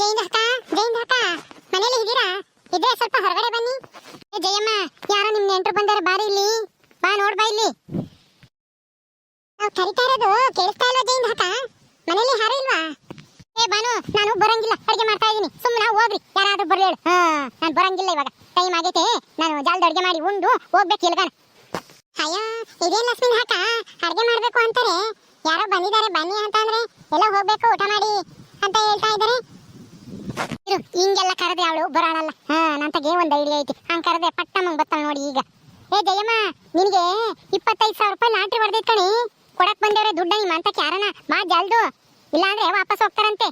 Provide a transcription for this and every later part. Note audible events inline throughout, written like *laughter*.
ಜೈನ್ ಅಕ್ಕ ಜೈನ್ ಅಕ್ಕ ಮನೇಲಿ ಇದ್ದೀರಾ? ಇದ್ರೆ ಸ್ವಲ್ಪ ಹೊರಗಡೆ ಬನ್ನಿ. ಏ ಜಯಮ್ಮ, ಯಾರೋ ನಿಮ್ ನೆಂಟ್ರು ಬಂದಾರ, ಬಾರಿ ಇಲ್ಲಿ. ಬಾ, ನೋಡ್ ಬಾ ಇಲ್ಲಿ. ನಾವು ಕರಿತಾ ಇರೋದು ಕೇಳಿಸ್ತಾ ಇಲ್ವಾ ಜೈನ್ ಅಕ್ಕ ಮನೇಲಿ ಯಾರು ಇಲ್ವಾ? ಏ ಬಾನು, ನಾನು ಬರಂಗಿಲ್ಲ. ಅಡುಗೆ ಮಾಡ್ತಾ ಇದೀನಿ ಸುಮ್ಮನೆ ಹೋಗ್ರಿ. ಯಾರಾದ್ರೂ ಬರ್ಲಿ ಹೇಳು. ಹಾ, ನಾನು ಬರಂಗಿಲ್ಲ ಇವಾಗ. ಟೈಮ್ ಆಗೈತೆ. ನಾನು ಜಾಲದ ಅಡುಗೆ ಮಾಡಿ ಉಂಡು, ಹೋಗ್ಬೇಕು ಇಲ್ಗಾನ ಅಯ್ಯೋ, ಇದೇ ಲಕ್ಷ್ಮೀ ಹಾಕ ಅಡುಗೆ ಮಾಡಬೇಕು ಅಂತಾರೆ. ಯಾರೋ ಬಂದಿದ್ದಾರೆ, ಬನ್ನಿ ಅಂತ ಅಂದ್ರೆ, ಎಲ್ಲ ಹೋಗ್ಬೇಕು, ಊಟ ಮಾಡಿ ಅಂತ ಹೇಳ್ತಾ ಇದ್ದಾರೆ. ಹಿಂಗೆಲ್ಲ ಕರೆದೆ ಅವಳು ಬರೋಣಲ್ಲ ಹಾ, ನಂತಗೆ ಒಂದು ಐಡಿಯಾ ಐತಿ. ಹಂಗ ಕರೆದೆ ಪಟ್ಟಮ್ಮಂಗ್ ಬತ್ತಾಳ ನೋಡಿ ಈಗ. ಏ, ಜಯಮ್ಮ, ನಿನಗೆ ಇಪ್ಪತ್ತೈದು ಸಾವಿರ ರೂಪಾಯಿ ಲಾಟ್ರಿ ಹೊಡೆದೈತ್ ಕಣಿ. ಕೊಡಕ್ ಬಂದವ್ರೆ ದುಡ್ಡ ನಿಮ್ಮ ಅಂತಕ್ಕೆ ಯಾರನ ಬಾ, ಜಲ್ದು. ಇಲ್ಲಾಂದ್ರೆ ವಾಪಸ್ ಹೋಗ್ತಾರಂತೆ.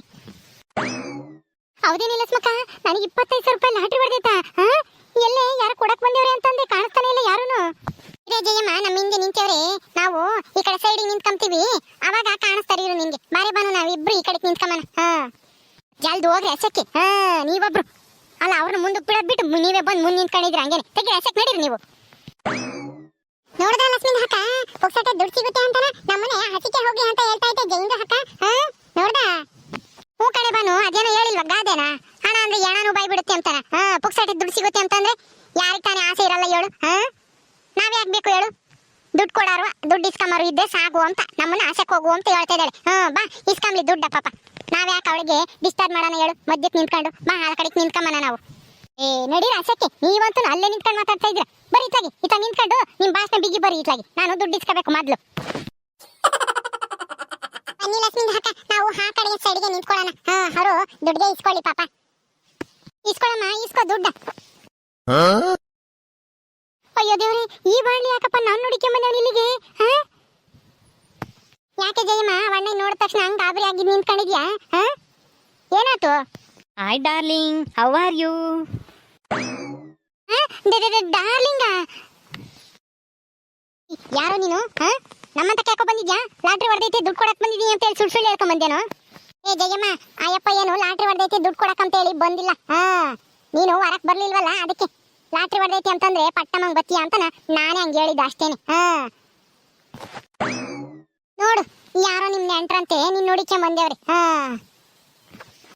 ಹೌದೇನಿಲ್ಲ ಸ್ಮಕ್ಕ? ನನಗೆ ಇಪ್ಪತ್ತೈದು ಸಾವಿರ ರೂಪಾಯಿ ಲಾಟ್ರಿ ಹೊಡೆದೈತ? ಹಾ? ಎಲ್ಲೇ, ಯಾರು ಕೊಡಕ್ ಬಂದವ್ರೆ ಅಂತಂದೆ? ಕಾಣಿಸ್ತಾನೆ ಇಲ್ಲ ಯಾರುನು. ಇದೇ ಜಯಮ್ಮ, ನಮ್ಮ ಹಿಂದೆ ನಿಂತವ್ರೆ, ನಾವು ಈ ಕಡೆ ಸೈಡಿಗೆ ನಿಂತ್ಕೊಂತೀವಿ. ಅವಾಗ ಕಾಣಿಸ್ತಾರೆ ಇರು ನಿಂಗೆ. ಬಾರೆ ಬಾನು ನಾವಿಬ್ರು ಈ ಕಡೆ ನಿಂತ್ಕೊಂಬನ ಹಾ. ಜಲ್ದಿ ಹೋಗ್ರಿ ಎಸಕ್ಕೆ ಹಾ, ನೀವೊಬ್ರು. ಅಲ್ಲ, ಅವ್ರನ್ನ ಮುಂದಕ್ಕೆ ಬಿಡೋದ್ ಬಿಟ್ಟು ನೀವೇ ಬಂದು ಮುಂದೆ ನಿಂತ್ಕೊಂಡಿದ್ರಿ ಹಂಗೇನೆ. ತೆಗಿ ಎಸಕ್ ನಡೀರಿ ನೀವು. ನೋಡ್ದ ಲಕ್ಷ್ಮಿ ಹಕ್ಕ? ಪುಕ್ಸಟ್ಟೆ ದುಡ್ಡು ಸಿಗುತ್ತೆ ಅಂತಾನ? ನಮ್ಮನೆ ಹಸಿಕೆ ಹೋಗಿ ಅಂತ ಹೇಳ್ತಾ ಇದ್ದೆ ಜೈನ್ದ ಹಕ್ಕ. ಹಾ, ನೋಡ್ದ? ಹ್ಞೂ ಕಡೆ ಬಾನು ಅದೇನೋ ಹೇಳಿಲ್ವ ಗಾದೆನಾ? ಹಣ ಅಂದ್ರೆ ಏನಾನು ಬಾಯ್ ಬಿಡುತ್ತೆ ಅಂತಾನ. ಹಾ ಪುಕ್ಸಟ್ಟೆ ದುಡ್ಡು ಸಿಗುತ್ತೆ ಅಂತಂದ್ರೆ ಯಾರಿಗೆ ತಾನೇ ಆಸೆ ಇರಲ್ಲ ಹೇಳು. ಹಾ, ನಾವ್ ಯಾಕೆ ಬೇಕು ಹೇಳು? ದುಡ್ಡು ಕೊಡಾರು, ದುಡ್ಡು ಇಸ್ಕೊಂಬಾರು ಇದ್ದೆ ಸಾಗು ಅಂತ. ನಮ್ಮನ್ನ ಆಸೆಗೆ ಹೋಗು ಅಂತ ಹೇಳ್ತಾ ಇದ್ದಾಳೆ. ಹಾ, ಬಾ, ಇಸ್ಕೊಂಬ್ಲಿ ದುಡ್ಡ ಪಾಪ. ನಾವ್ ಯಾಕೆ ಅವಳಿಗೆ ಡಿಸ್ಟರ್ಬ್ ಮಾಡೋಣ ಹೇಳು. ಮಧ್ಯಕ್ಕೆ ನಿಂತ್ಕೊಂಡು ಮಾ ಆ ಕಡೆಗೆ ನಿಂತ್ಕೊಂಬನ ನಾವು. ಏ ನಡಿ ಅಸಕ್ಕೆ ನೀವಂತೂ ಅಲ್ಲೇ ನಿಂತ್ಕೊಂಡು ಮಾತಾಡ್ತಾ ಇದ್ರ ಬರೀ ಇತ್ತಾಗಿ ಇತ್ತ ನಿಂತ್ಕೊಂಡು ನಿಮ್ಮ ಭಾಷಣ ಬಿಗಿ ಬರೀ ಇತ್ತಾಗಿ ನಾನು ದುಡ್ಡು ಇಸ್ಕೋಬೇಕು ಮೊದ್ಲು. ಬನ್ನಿ ಲಕ್ಷ್ಮೀ ಹಾಕ ನಾವು ಆ ಕಡೆ ಸೈಡ್ಗೆ ನಿಂತ್ಕೊಳ್ಳೋಣ. ಹಾ ಅವರು ದುಡ್ಡಿಗೆ ಇಸ್ಕೊಳ್ಳಿ ಪಾಪ. ಇಸ್ಕೊಳಮ್ಮ ಇಸ್ಕೋ ದುಡ್ಡ. ಅಯ್ಯೋ ದೇವ್ರಿ ಈ ಬಾಣ್ಲಿ ಯಾಕಪ್ಪ ನಾನು ನೋಡಿಕೊಂಬಂದವನು ಇಲ್ಲಿಗೆ? ಹಾ? ಯಾಕೆ ಜಯಮ್ಮ? ಅವಣ್ಣ ನೋಡಿದ ತಕ್ಷಣ ಹಂಗ ಗಾಬರಿ ಆಗಿ ನಿಂತ್ಕೊಂಡಿದ್ಯಾ? ಹಾ? ಏನಾಯ್ತು? Hi darling how? Are you ಡಾರ್ಲಿಂಗ ಯಾರೋ ನೀನು? ಹಾ? ನಮ್ಮಂತ ಕೇಳ್ಕೊ ಬಂದಿದ್ಯಾ? ಲಾಟ್ರಿ ಹೊಡೆದೈತಿ ದುಡ್ಡು ಕೊಡಕ್ ಬಂದಿದೀನಿ ಅಂತ ಹೇಳಿ ಸುಳ್ಳು ಸುಳ್ಳು ಹೇಳ್ಕೊಂಡ್ ಬಂದೇನು ಏ ಜಯಮ್ಮ ಆಯಪ್ಪ ಏನು ಲಾಟ್ರಿ ಹೊಡೆದೈತಿ ದುಡ್ಡು ಕೊಡಕ್ ಅಂತ ಹೇಳಿ ಬಂದಿಲ್ಲ. ಹಾ? ನೀನು ಹೊರಕ್ ಬರ್ಲಿಲ್ವಲ್ಲ ಅದಕ್ಕೆ ಲಾಟ್ರಿ ಹೊಡೆದೈತಿ ಅಂತಂದ್ರೆ ಪಟ್ಟಮಂಗ್ ಬತ್ತೀಯ ಅಂತ ನಾನೇ ಹಂಗೆ ಹೇಳಿದ್ದೆ ಅಷ್ಟೇನೆ. ಹಾ? ನೋಡು ಯಾರೋ ನಿಮ್ ನೆಂಟ್ರಂತೆ ನೀನ್ ನೋಡಿಕೆ ಬಂದೇವ್ರಿ. ಹಾ.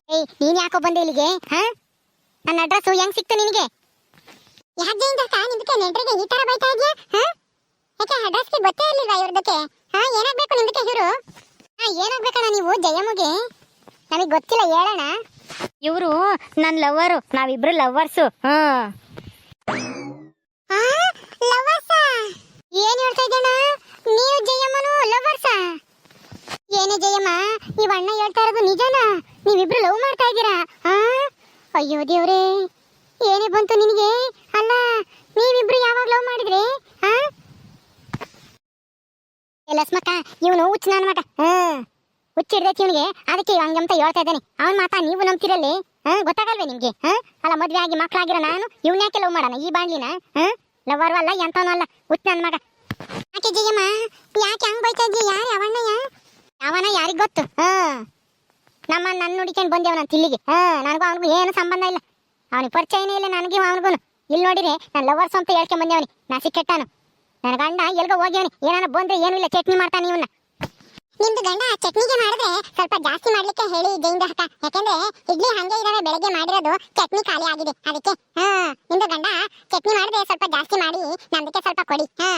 ಏಯ್ ನೀನ್ ಯಾಕೋ ಬಂದೆ ಇಲ್ಲಿಗೆ? ಹಾ? ನನ್ನ ಅಡ್ರೆಸ್ ಹೆಂಗ್ ಸಿಕ್ತು ನಿನಗೆ? ಯಾಕೆ ಇಂದಕ್ಕ ನಿಮ್ದಕ್ಕೆ ನೆಂಟ್ರಿಗೆ ಈ ತರ ಬೈತಾ ಇದ್ಯಾ? ಹಾ? ಯಾಕೆ ಅಡ್ರೆಸ್ಗೆ ಗೊತ್ತೇ ಇರ್ಲಿಲ್ವಾ ಇವ್ರದಕ್ಕೆ ಹಾ ಏನಾಗ್ಬೇಕು ನಿಮ್ದಕ್ಕೆ ಇವರು? ಹಾ ಏನಾಗ್ಬೇಕಣ್ಣ ನೀವು ಜಯಮುಗೆ ನಮಗೆ ಗೊತ್ತಿಲ್ಲ ಹೇಳೋಣ ಇವರು ನನ್ನ ಲವರು ನಾವಿಬ್ರು ಲವರ್ಸು ಹಾ. ಲವರ್ಸ ಏನ್ ಹೇಳ್ತಾ ಇದ್ದಣ್ಣ ನೀವು ಜಯಮ್ಮನು ಲವರ್ಸ ಏನೇ ಜಯಮ್ಮ ಈ ಅಣ್ಣ ಹೇಳ್ತಾ ಇರೋದು ನಿಜನಾ? ನೀವಿಬ್ರು ಲವ್ ಮಾಡ್ತಾ ಇದ್ದೀರಾ? ಆ? ಅಯ್ಯೋ ದೇವ್ರೇ, ಏನೇ ಬಂತು ನಿನಗೆ? ಅಲ್ಲ, ನೀವಿಬ್ರು ಯಾವಾಗ ಲವ್ ಮಾಡಿದ್ರಿ? ಆ? ಎಲ್ಲ ಸ್ಮಕ್ಕ ಇವನು ಹುಚ್ಚ ನನ್ನ ಮಗ. ಹ್ಮ್ ಹುಚ್ಚಿಡ್ದೈತಿ ಇವನಿಗೆ. ಅದಕ್ಕೆ ಹಂಗೆ ಅಂತ ಹೇಳ್ತಾ ಇದ್ದಾನೆ. ಅವನ ಮಾತಾ ನೀವು ನಂಬ್ತಿರಲ್ಲಿ? ಹಾ, ಗೊತ್ತಾಗಲ್ವೇ ನಿಮ್ಗೆ? ಹಾ? ಅಲ್ಲ, ಮದ್ವೆ ಆಗಿ ಮಕ್ಕಳಾಗಿರೋ ನಾನು, ಇವ್ನ ಯಾಕೆ ಲವ್ ಮಾಡೋಣ? ಈ ಬಾಂಡ್ಲಿನ ಹಾ? ಲವರ್ ಅಲ್ಲ ಎಂತವನು ಅಲ್ಲ. ಹುಚ್ಚ ನನ್ನ ಮಗ. ಯಾಕೆ ಜಯಮ್ಮ? ಯಾಕೆ ಹಂಗ್ ಬೈತಾ ಇದ್ದೀಯ ಯಾರು ಅವಣ್ಣಯ್ಯ ಅವನ ಯಾರಿಗ್ ಗೊತ್ತು? ಹಾ. ನಮ್ಮ ನನ್ನ ನೋಡಿಕೊಂಡು ಬಂದೇವನಂತ ತಿಲ್ಲಿಗೆ? ಹಾ. ನನಗೂ ಅವನಿಗೂ ಏನು ಸಂಬಂಧ ಇಲ್ಲ. ಅವನಿಗೆ ಪರಿಚಯನೇ ಇಲ್ಲ ನನಗೆ ಅವನಿಗೂ ಇಲ್ಲಿ ನೋಡಿದ್ರೆ ನಾನು ಲವರ್ಸ್ ಅಂತ ಹೇಳ್ಕೊಂಡ್ ಅವನಿಗೆ ನಾ ಸಿಕ್ಕೆಟ್ಟಾನು ನನ್ನ ಗಂಡ ಎಲ್ಗೋ ಹೋಗ್ಯವನಿ ಏನಾರ ಬಂದ್ರೆ ಏನೂ ಇಲ್ಲ ಚಟ್ನಿ ಮಾಡ್ತಾನೆ ಇವನ್ನ ನಿಮ್ದು ಗಂಡ ಚಟ್ನಿಗೆ ಮಾಡಿದ್ರೆ ಸ್ವಲ್ಪ ಜಾಸ್ತಿ ಮಾಡ್ಲಿಕ್ಕೆ ಹೇಳಿ ಜೈನ್ ಹಕ್ಕ ಯಾಕಂದ್ರೆ ಇಡ್ಲಿ ಹಂಗೆ ಇದಾವೆ ಬೆಳಗ್ಗೆ ಮಾಡಿರೋದು ಚಟ್ನಿ ಖಾಲಿ ಆಗಿದೆ ಅದಕ್ಕೆ. ಹಾ ನಿಮ್ದು ಗಂಡ ಚಟ್ನಿ ಮಾಡಿದ್ರೆ ಸ್ವಲ್ಪ ಜಾಸ್ತಿ ಮಾಡಿ ನಮ್ದಕ್ಕೆ ಸ್ವಲ್ಪ ಕೊಡಿ. ಹಾ.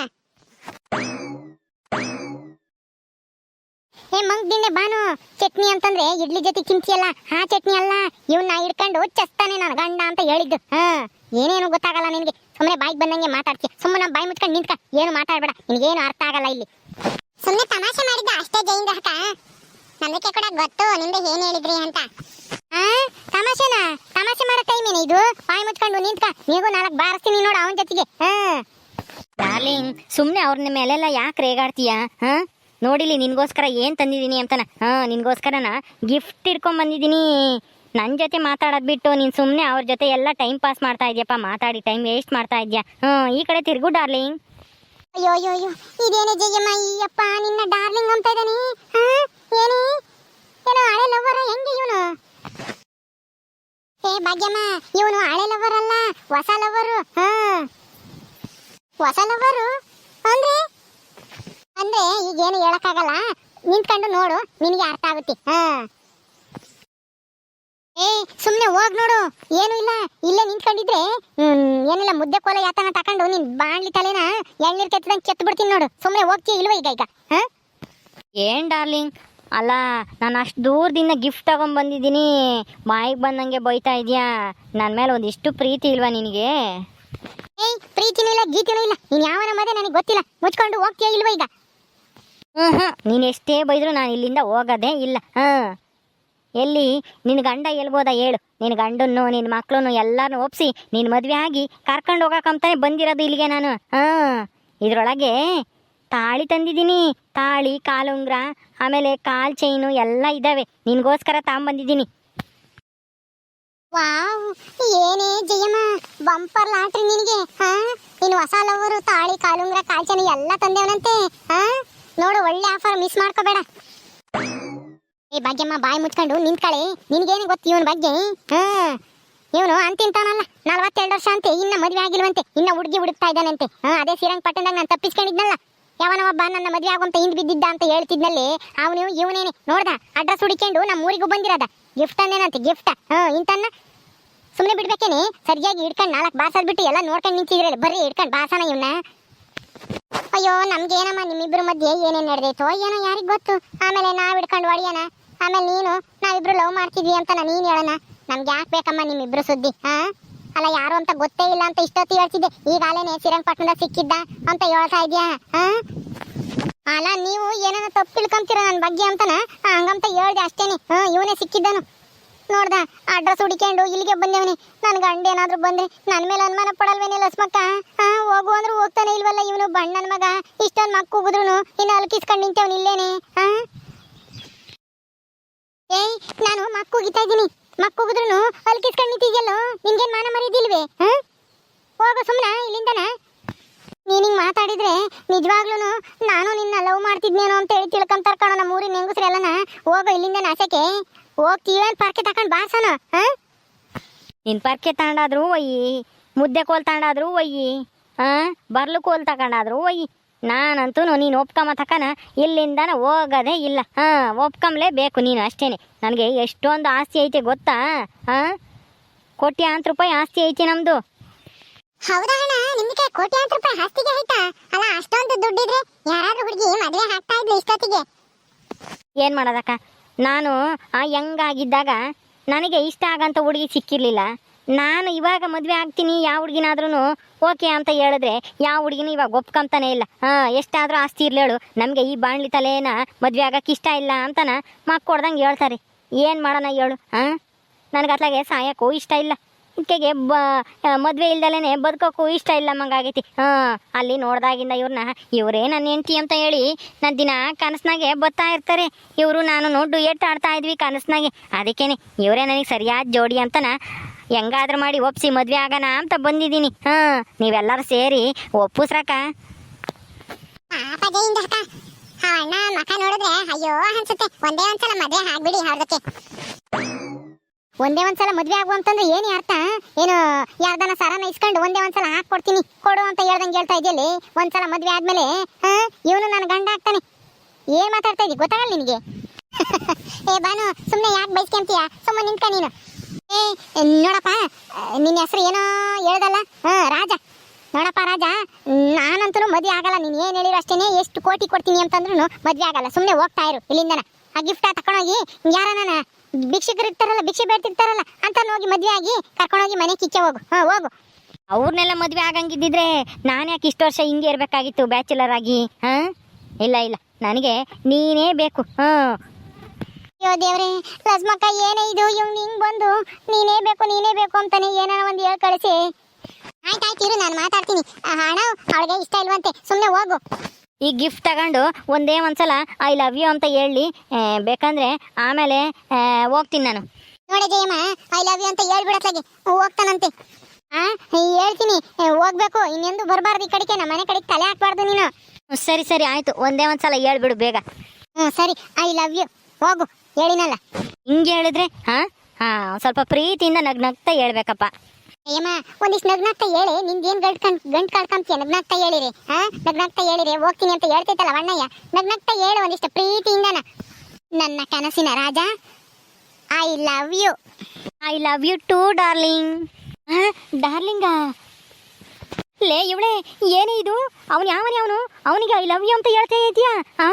ಏ ಮಂಗ್ ದಿನ ಬಾನು ಚಟ್ನಿ ಅಂತಂದ್ರೆ ಇಡ್ಲಿ ಜೊತೆ ತಿಂತಿಯಲ್ಲ ಹಾ ಚಟ್ನಿ ಅಲ್ಲ. ಇವನ್ನ ಹಿಡ್ಕೊಂಡು ಚಸ್ತಾನೆ ನನ್ನ ಗಂಡ ಅಂತ ಹೇಳಿದ್ದು. ಹಾ ಏನೇನು ಗೊತ್ತಾಗಲ್ಲ ನಿನಗೆ. ಸುಮ್ಮನೆ ಬಾಯಿಗೆ ಬಂದಂಗೆ ಮಾತಾಡ್ತಿ ಸುಮ್ಮನೆ ಬಾಯಿ ಮುಚ್ಕೊಂಡು ನಿಂತ್ಕ. ಏನು ಮಾತಾಡ್ಬೇಡ. ನಿನಗೇನು ಅರ್ಥ ಆಗಲ್ಲ ಇಲ್ಲಿ. ಸುಮ್ಮನೆ ತಮಾಷೆ ಮಾಡಿದ್ದ ಅಷ್ಟೇ ಜೈನ್ ಹಕ್ಕ ನಮಗೆ ಕೂಡ ಗೊತ್ತು. ನಿಮ್ದೆ ಏನ್ ಹೇಳಿದ್ರಿ ಅಂತ. ಆ ತಮಾಷೆನಾ? ತಮಾಷೆ ಮಾಡೋ ಟೈಮ್ ಏನು ಇದು? ಬಾಯಿ ಮುಚ್ಕೊಂಡು ನಿಂತ್ಕ. ನೀವು ನಾಲ್ಕು ಬಾರಿಸ್ತೀನಿ ನೋಡು ಅವನ ಜೊತೆಗೆ. ಹಾ. ಡಾರ್ಲಿಂಗ್ ಸುಮ್ಮನೆ ಅವ್ರನ್ನ ಮೇಲೆಲ್ಲ ಯಾಕೆ ರೇಗಾಡ್ತೀಯ? ಹಾ? ನೋಡಿಲಿ, ನಿನ್ಗೋಸ್ಕರ ಏನು ತಂದಿದ್ದೀನಿ ಅಂತನ. ಹಾ, ನಿನ್ಗೋಸ್ಕರನ ಗಿಫ್ಟ್ ಇಟ್ಕೊಂಡ್ ಬಂದಿದ್ದೀನಿ. ನನ್ನ ಜೊತೆ ಮಾತಾಡೋದು ಬಿಟ್ಟು ನೀನು ಸುಮ್ಮನೆ ಅವ್ರ ಜೊತೆ ಎಲ್ಲ ಟೈಮ್ ಪಾಸ್ ಮಾಡ್ತಾ ಇದ್ಯಪ್ಪ, ಮಾತಾಡಿ ಟೈಮ್ ವೇಸ್ಟ್ ಮಾಡ್ತಾ ಇದ್ಯಾ. ಹ್ಞೂ ಈ ಕಡೆ ತಿರುಗು ಡಾರ್ಲಿಂಗ್ ಅಯ್ಯೋ ಅಯ್ಯೋ ಅಯ್ಯೋ ಇದೇನೇ ಜಯಮ್ಮ ಅಯ್ಯಪ್ಪ ನಿನ್ನ ಡಾರ್ಲಿಂಗ್ ಅಂತ ಇದ್ದಾನೆ? ಏನೇ? ಏನೋ ಹಳೆ ಲವರ ಹೆಂಗೆ ಇವನು? ಏ ಭಾಗ್ಯಮ್ಮ, ಇವನು ಹಳೆ ಲವರ್ ಅಲ್ಲ, ಹೊಸ ಲವರು ಹಾ. ಹೊಸ ಲವರು ಅಂದ್ರೆ? ಅಂದ್ರೆ ಈಗೇನು ಹೇಳಕ್ಕಾಗಲ್ಲ. ನಿಂತ್ಕೊಂಡು ನೋಡು ನಿನಗೆ ಅರ್ಥ ಆಗುತ್ತೆ. ಹಾ. ಏ ಸುಮ್ನೆ ಹೋಗ್ ನೋಡು. ಏನು ಇಲ್ಲ. ಇಲ್ಲೇ ನಿಂತ್ಕೊಂಡಿದ್ರೆ ಹ್ಮ್, ಏನಿಲ್ಲ ಮುದ್ದೆ ಕೋಲ ಯಾತನ ತಕೊಂಡು ನಿನ್ ಬಾಣ್ಲಿ ತಲೆನ ಎಳ್ನೀರ್ ಕೆತ್ತದಂಗ್ ಕೆತ್ತು ಬಿಡ್ತೀನಿ ನೋಡು. ಸುಮ್ನೆ ಹೋಗ್ತೀಯ ಇಲ್ವ ಈಗ ಈಗ? ಹಾ? ಏನ್ ಡಾರ್ಲಿಂಗ್? ಅಲ್ಲ ನಾನು ಅಷ್ಟು ದೂರದಿಂದ ಗಿಫ್ಟ್ ತಗೊಂಡ್ ಬಂದಿದ್ದೀನಿ. ಬಾಯಿಗೆ ಬಂದಂಗೆ ಬೈತಾ ಇದೆಯಾ? ನನ್ನ ಮೇಲೆ ಒಂದಿಷ್ಟು ಪ್ರೀತಿ ಇಲ್ವಾ ನಿನಗೆ? ಏಯ್ ಪ್ರೀತಿನೂ ಇಲ್ಲ ಗೀತಿನೂ ಇಲ್ಲ. ನೀನ್ ಯಾವನ ಮದೆ ನನಗೆ ಗೊತ್ತಿಲ್ಲ. ಮುಚ್ಕೊಂಡು ಹೋಗ್ತೀಯ ಇಲ್ವಾ ಈಗ? ಹ್ಞೂ ನೀನು ಎಷ್ಟೇ ಬೈದ್ರು ನಾನು ಇಲ್ಲಿಂದ ಹೋಗೋದೇ ಇಲ್ಲ. ಹಾಂ. ಎಲ್ಲಿ? ನಿನ್ನ ಗಂಡ ಎಲ್ಬೋದ ಹೇಳು. ನಿನ್ನ ಗಂಡನ್ನು ನಿನ್ನ ಮಕ್ಕಳನ್ನು ಎಲ್ಲಾನು ಒಪ್ಸಿ ನಿನ್ನ ಮದುವೆ ಆಗಿ ಕರ್ಕೊಂಡು ಹೋಗಕ್ಕಂತಾನೆ ಬಂದಿರೋದು ಇಲ್ಲಿಗೆ ನಾನು. ಹಾಂ. ಇದರೊಳಗೆ ತಾಳಿ ತಂದಿದ್ದೀನಿ. ತಾಳಿ ಕಾಲುಂಗ್ರ ಆಮೇಲೆ ಕಾಲ್ ಚೈನು ಎಲ್ಲ ಇದ್ದಾವೆ. ನಿನಗೋಸ್ಕರ ತಗೊಂಬಂದಿದ್ದೀನಿ ವಾವ್. ಏನೇ ಜಯಮ್ಮ. ಬಂಪರ್ ಲಾಟ್ರಿ ನಿನಗೆ. ಹಾ. ನೀನು ಹೊಸ ಲವರು ತಾಳಿ ಕಾಲುಂಗ್ರ ಕಾಲ್ಚನಿ ಎಲ್ಲ ತಂದೇವನಂತೆ. ಹಾ. ನೋಡು, ಒಳ್ಳೆ ಆಫರ್ ಮಿಸ್ ಮಾಡ್ಕೋಬೇಡ. ಏ, ಭಾಗ್ಯಮ್ಮ, ಬಾಯಿ ಮುಚ್ಕೊಂಡು ನಿಂತ್ಕೊಳ್ಳಿ ನಿನ್ಗೇನು ಗೊತ್ತು ಇವನ ಬಗ್ಗೆ? ಹಾ. ಇವನು ಅಂತಿಂತಾನಲ್ಲ, ನಲ್ವತ್ತೆರಡು ವರ್ಷ ಅಂತೆ, ಇನ್ನ ಮದ್ವೆ ಆಗಿಲ್ವಂತೆ, ಇನ್ನ ಹುಡುಗಿ ಹುಡುಕ್ತಾ ಇದ್ದಾನಂತೆ. ಹಾ, ಅದೇ ಶ್ರೀರಂಗಪಟ್ಟಣದಾಗ ನಾನು ತಪ್ಪಿಸ್ಕೊಂಡಿದ್ನಲ್ಲ. ಯಾವನ ಒಬ್ಬ ನನ್ನ ಮದ್ವೆ ಆಗುವಂತ ಹಿಂದ್ ಬಿದ್ದಿದ್ದ ಅಂತ ಹೇಳ್ತಿದ್ನಲ್ಲಿ, ಅವನು, ಇವನೇನೆ. ನೋಡ್ದ ಅಡ್ರೆಸ್ ಹುಡುಕೊಂಡು ನಮ್ಮ ಊರಿಗೂ ಬಂದಿರೋದ. ಗಿಫ್ಟ್ ಅಂದೇನಂತೆ ಗಿಫ್ಟ್ ಹಾ ಇಂತನ್ನ ಸುಮ್ಮನೆ ಬಿಡ್ಬೇಕೇನೆ? ಸರಿಯಾಗಿ ಹಿಡ್ಕೊಂಡು ನಾಲ್ಕು ಬಾಸಲ್ ಬಿಟ್ಟು ಎಲ್ಲ ನೋಡ್ಕೊಂಡು ನಿಂತಿದ್ರಲ್ಲ ಬರ್ರಿ, ಹಿಡ್ಕೊಂಡು ಬಾಸನ ಇವನ್ನ. ಅಯ್ಯೋ, ನಮ್ಗೇನಮ್ಮ, ನಿಮ್ಮಿಬ್ರ ಮಧ್ಯೆ ಏನೇನ್ ನಡೆದೈತೋ, ಏನೋ ಯಾರಿಗ್ ಗೊತ್ತು? ಆಮೇಲೆ ನಾವ್ ಹಿಡ್ಕೊಂಡು ಹೊಡಿಯೋಣ ಆಮೇಲೆ ನೀನು, ನಾವಿಬ್ರು ಲವ್ ಮಾಡ್ತಿದ್ವಿ ಅಂತ ನಾನು ನೀನ್ ಹೇಳೋಣ ನಮ್ಗೆ ಯಾಕೆ ಬೇಕಮ್ಮ ನಿಮ್ಮಿಬ್ರು ಸುದ್ದಿ ಹಾ ಅಲ್ಲ, ಯಾರು ಅಂತ ಗೊತ್ತೇ ಇಲ್ಲ ಅಂತ ಇಷ್ಟೊತ್ತಿ ಹೇಳ್ತಿದ್ದೆ. ಈಗಾಲೇನೆ ಸಿರಂಗಪಟ್ಟಣದ ಸಿಕ್ಕಿದ್ದ ಅಂತ ಹೇಳ್ತಾ ಇದ್ಯಾ ಹಾ ಅಲ್ಲ, ನೀವು ಏನಾರ ತಪ್ಪು ತಿಳ್ಕೊಂತೀರ ನನ್ನ ಬಗ್ಗೆ ಅಂತನ? ಹಂಗಂತ ಹೇಳ್ದೆ ಅಷ್ಟೇನೆ. ಹಾ ಇವನೇ ಸಿಕ್ಕಿದ್ದನು. ನೋಡ್ದ ಅಡ್ರೆಸ್ ಹುಡಿಕೊಂಡು ಇಲ್ಲಿಗೆ ಬಂದೇವನಿ. ನನ್ನ ಗಂಡ ಏನಾದ್ರು ಬಂದ್ರೆ ನನ್ ಮೇಲೆ ಅನುಮಾನ ಪಡಲ್ವೇನೆ ಲಸ್ಮಕ್ಕ? ಹೋಗು ಅಂದ್ರೆ ಹೋಗ್ತಾನೆ ಇಲ್ವಲ್ಲ ಇವನು ಬಣ್ಣನ ಮಗ. ಇಷ್ಟೊಂದು ಮಕ್ಕ ಕೂಗಿದ್ರು ಇನ್ನು ಅಲ್ಕಿಸ್ಕೊಂಡ್ ನಿಂತೇವನ್ ಇಲ್ಲೇನೆ. ಏಯ್, ನಾನು ಮಕ್ಕ ಹೋಗಿತಾ ಇದ್ದೀನಿ. ಮಕ್ಕ ಹೋಗುದ್ರು ಅಲ್ಕಿಸ್ಕೊಂಡ್ ನಿಂತಿದ್ಯಲ್ಲೋ? ನಿನ್ಗೇನು ಮಾನ ಮರಿದಿಲ್ವೇ ಹೋಗೋ ಸುಮ್ನ, ಇಲ್ಲಿಂದನ? ನೀನ್ ಹಿಂಗ್ ಮಾತಾಡಿದ್ರೆ ನಿಜವಾಗ್ಲೂ ನಾನು ನಿನ್ನ ಲವ್ ಮಾಡ್ತಿದ್ನೇನೋ ಅಂತ ಹೇಳಿ ತಿಳ್ಕೊಂತಾರ ಕಣ ನಮ್ಮ ಊರಿನ ಹೆಂಗಸ್ರೆಲ್ಲನ. ಹೋಗೋ ಇಲ್ಲಿಂದ ನಾಸಕ್ಕೆ ಹೋಗ್ತೀವೇನ್ ಪರ್ಕೆ ತಕೊಂಡ್ ಬಾಸನ ನಿನ್ ಪರ್ಕೆ ತಗೊಂಡಾದ್ರು ಒಯ್ಯಿ ಮುದ್ದೆ ಕೋಲ್ ತಗೊಂಡಾದ್ರು ಒಯ್ಯಿ ಹಾ? ಬರ್ಲು ಕೋಲ್ ತಗೊಂಡಾದ್ರು ಒಯ್ಯಿ. ನಾನಂತೂ ನೀನು ಒಪ್ಕೊಂಬ ತಕನ ಇಲ್ಲಿಂದನ ಹೋಗೋದೇ ಇಲ್ಲ ಹಾಂ? ಒಪ್ಕೊಂಬ್ಲೇಬೇಕು ನೀನು ಅಷ್ಟೇನೆ. ನನಗೆ ಎಷ್ಟೊಂದು ಆಸ್ತಿ ಐತೆ ಗೊತ್ತಾ ಹಾಂ? ಅಂತ ರೂಪಾಯಿ ಆಸ್ತಿ ಐತೆ ನಮ್ಮದು ಹೌದಾ ಅಣ್ಣ ನಿಮಗೆ ಕೋಟ್ಯಾಂತ ರೂಪಾಯಿ ಆಸ್ತಿಗೆ ಆಯ್ತಾ? ಅಲ್ಲ ಅಷ್ಟೊಂದು ದುಡ್ಡಿದ್ರೆ ಯಾರಾದ್ರೂ ಹುಡುಗಿ ಮದುವೆ ಹಾಕ್ತಾ ಇದ್ಲು ಇಷ್ಟೊತ್ತಿಗೆ? ಏನು ಮಾಡೋದಕ್ಕ? ನಾನು, ಆ ಹೆಂಗಾಗಿದ್ದಾಗ ನನಗೆ ಇಷ್ಟ ಆಗಂತ ಹುಡುಗಿ ಸಿಕ್ಕಿರ್ಲಿಲ್ಲ. ನಾನು ಇವಾಗ ಮದುವೆ ಆಗ್ತೀನಿ, ಯಾವ ಹುಡುಗಿನಾದ್ರೂ ಓಕೆ ಅಂತ ಹೇಳಿದ್ರೆ ಯಾವ ಹುಡುಗಿನ ಇವಾಗ ಒಪ್ಕೊಂತಾನೆ ಇಲ್ಲ. ಹಾಂ, ಎಷ್ಟಾದರೂ ಆಸ್ತಿ ಇರ್ಲೇಳು ನಮಗೆ ಈ ಬಾಣ್ಲಿ ತಲೆನ ಮದುವೆ ಆಗಕ್ಕೆ ಇಷ್ಟ ಇಲ್ಲ ಅಂತನ ಮಕ್ಕೊಡ್ದಂಗೆ ಹೇಳ್ತಾರೆ. ಏನು ಮಾಡೋಣ ಹೇಳು, ಹಾಂ? ನನಗೆ ಅತ್ಲಾಗೆ ಸಾಯಕ್ಕೂ ಇಷ್ಟ ಇಲ್ಲ. ಇದಕ್ಕೆ ಬ ಮದುವೆ ಇಲ್ದಲೇ ಬದುಕೋಕ್ಕೂ ಇಷ್ಟ ಇಲ್ಲ ಮಂಗಾಗೈತಿ ಹಾಂ, ಅಲ್ಲಿ ನೋಡ್ದಾಗಿಂದ ಇವ್ರನ್ನ ಇವರೇ ನನ್ನ ಹೆಂಡತಿ ಅಂತ ಹೇಳಿ ನಾನು ದಿನ ಕನಸ್ನಾಗೆ ಬರ್ತಾ ಇರ್ತಾರೆ. ಇವರು ನಾನು ನೋಡು ಎಟ್ಟು ಆಡ್ತಾ ಇದ್ವಿ ಕನಸ್ನಾಗೆ. ಅದಕ್ಕೇನೆ ಇವರೇ ನನಗೆ ಸರಿಯಾದ ಜೋಡಿ ಅಂತನ ಹೆಂಗಾದ್ರೂ ಮಾಡಿ ಒಪ್ಸಿ ಮದುವೆ ಆಗೋಣ ಅಂತ ಬಂದಿದ್ದೀನಿ. ಹಾಂ, ನೀವೆಲ್ಲರೂ ಸೇರಿ ಆ ಅಣ್ಣ ಮಕ ನೋಡಿದ್ರೆ ಅಯ್ಯೋ ಅನ್ಸುತ್ತೆ. ಒಂದೇ ಒಂದ್ಸಲ ಮದ್ವೆ ಆಗ್ಬಿಡಿ ಅವ್ರದಕ್ಕೆ ಒಂದೇ ಒಂದ್ಸಲ ಮದ್ವೆ ಆಗು ಅಂತಂದ್ರೆ ಏನಿ ಅರ್ಥ? ಏನು, ಯಾರ್ದನ ಸರನ ಇಸ್ಕೊಂಡು ಒಂದೇ ಒಂದ್ಸಲ ಹಾಕೊಡ್ತೀನಿ, ಕೊಡು ಅಂತ ಹೇಳ್ದಂಗೆ ಹೇಳ್ತಾ ಇದೆಯಲ್ಲಿ ಒಂದ್ಸಲ ಮದ್ವೆ ಆದ್ಮೇಲೆ ಇವನು ನನ್ನ ಗಂಡ ಆಗ್ತಾನೆ. ಏನ್ ಮಾತಾಡ್ತಾ ಇದ್ದೀವಿ ಗೊತ್ತಾಗಲ್ಲ ನಿನಗೆ? *laughs* ಏ, ಬಾನು ಸುಮ್ಮನೆ ಯಾಕೆ ಬೈಸ್ಕೊಂತೀಯ ಸುಮ್ಮನೆ ನಿಂತ್ಕ ನೀನು. ಏ ನೋಡಪ್ಪ, ನಿನ್ನ ಹೆಸರು ಏನೋ ಹೇಳ್ದಲ್ಲ? ಹಾಂ, ರಾಜ. ನೋಡಪ್ಪ, ರಾಜ, ನಾನಂತೂ ಮದುವೆ ಆಗಲ್ಲ. ನೀನು ಏನು ಹೇಳಿರೋ ಅಷ್ಟೇನೆ ಎಷ್ಟು ಕೋಟಿ ಕೊಡ್ತೀನಿ ಅಂತಂದ್ರೂ ಮದುವೆ ಆಗಲ್ಲ. ಸುಮ್ಮನೆ ಹೋಗ್ತಾ ಇರು ಇಲ್ಲಿಂದನ. ಆ ಗಿಫ್ಟ್ ತಕೊಂಡೋಗಿ ಯಾರನ ಭಿಕ್ಷಕರು ಇರ್ತಾರಲ್ಲ ಭಿಕ್ಷೆ ಬೇಡ್ತಿರ್ತಾರಲ್ಲ ಅಂತ ಹೋಗಿ ಮದ್ವೆ ಆಗಿ ಕರ್ಕೊಂಡೋಗಿ ಮನೆ ಕಿಚ್ಚೆ ಹೋಗು. ಹಾಂ ಹೋಗು. ಅವ್ರನ್ನೆಲ್ಲ ಮದ್ವೆ ಆಗಂಗಿದ್ದಿದ್ರೆ ನಾನು ಯಾಕೆ ಇಷ್ಟು ವರ್ಷ ಹಿಂಗೆ ಇರಬೇಕಾಗಿತ್ತು ಬ್ಯಾಚುಲರ್ ಆಗಿ? ಹಾಂ? ಇಲ್ಲ ಇಲ್ಲ. ನನಗೆ ನೀನೇ ಬೇಕು. ಹಾಂ. ಅಯ್ಯೋ ದೇವ್ರೆ ಲಸ್ಮಕ್ಕ ಏನೇ ಇದು? ಇವ್ನು ಹಿಂಗ್ ಬಂದು ನೀನೇ ಬೇಕು ನೀನೇ ಬೇಕು ಅಂತಾನೆ ಏನಾರ ಒಂದು ಹೇಳಿ ಕಳಿಸಿ. ಇರು ನಾನು ಮಾತಾಡ್ತೀನಿ. ಆ ಹಣ ಅವಳಿಗೆ ಇಷ್ಟ ಇಲ್ವಂತೆ. ಸುಮ್ಮನೆ ಹೋಗು. ಈ ಗಿಫ್ಟ್ ತಗೊಂಡು ಒಂದೇ ಒಂದ್ಸಲ ಐ ಲವ್ ಯು ಅಂತ ಹೇಳಿ ಬೇಕಂದ್ರೆ ಆಮೇಲೆ ಹೋಗ್ತೀನಿ ನಾನು. ನೋಡಿ ಜಯಮ್ಮ ಐ ಲವ್ ಯು ಅಂತ ಹೇಳ್ಬಿಡತ್ಲಾಗೆ ಹೋಗ್ತಾನಂತೆ. ಆ ಹೇಳ್ತೀನಿ ಹೋಗ್ಬೇಕು ಇನ್ನೆಂದು ಬರಬಾರ್ದು ಈ ಕಡೆಗೆ ನಮ್ಮ ಮನೆ ಕಡೆಗೆ ತಲೆ ಹಾಕ್ಬಾರ್ದು ನೀನು. ಸರಿ ಸರಿ ಆಯಿತು ಒಂದೇ ಒಂದ್ಸಲ ಹೇಳ್ಬಿಡು ಬೇಗ. ಹ್ಞೂ ಸರಿ ಐ ಲವ್ ಯು ಹೋಗು ಹೇಳಿನಲ್ಲ. ಹಿಂಗೆ ಹೇಳಿದ್ರೆ ಹಾಂ ಹಾಂ ಸ್ವಲ್ಪ ಪ್ರೀತಿಯಿಂದ ನಗ್ ನಗ್ತಾ ಹೇಳ್ಬೇಕಪ್ಪ. ಅಯ್ಯಮ್ಮ ಒಂದಿಷ್ಟು ನಗ್ನಾಗ್ತಾ ಹೇಳಿ ನಿಂದೇನ್ ಗಂಟ್ ಕಣ್ ಗಂಟ್ ಕಳ್ಕೊಂತೀಯ ನಗ್ನಾಗ್ತಾ ಹೇಳಿರಿ ಹಾ? ನಗ್ನಾಗ್ತಾ ಹೇಳಿರಿ ಹೋಗ್ತೀನಿ ಅಂತ ಹೇಳ್ತೈತಲ್ಲ ವಣ್ಣಯ್ಯ? ನಗ್ನಾಗ್ತಾ ಹೇಳು ಒಂದಿಷ್ಟು ಪ್ರೀತಿಯಿಂದನ. ನನ್ನ ಕನಸಿನ ರಾಜ I love you I love you too darling ಡಾರ್ಲಿಂಗಾ? ಲೇ ಇವಳೆ ಏನೇ ಇದು? ಅವನು ಯಾವನೇ ಅವನು ಅವನಿಗೆ ಐ ಲವ್ ಯು ಅಂತ ಹೇಳ್ತಾ ಇದೆಯಾ? ಹಾ?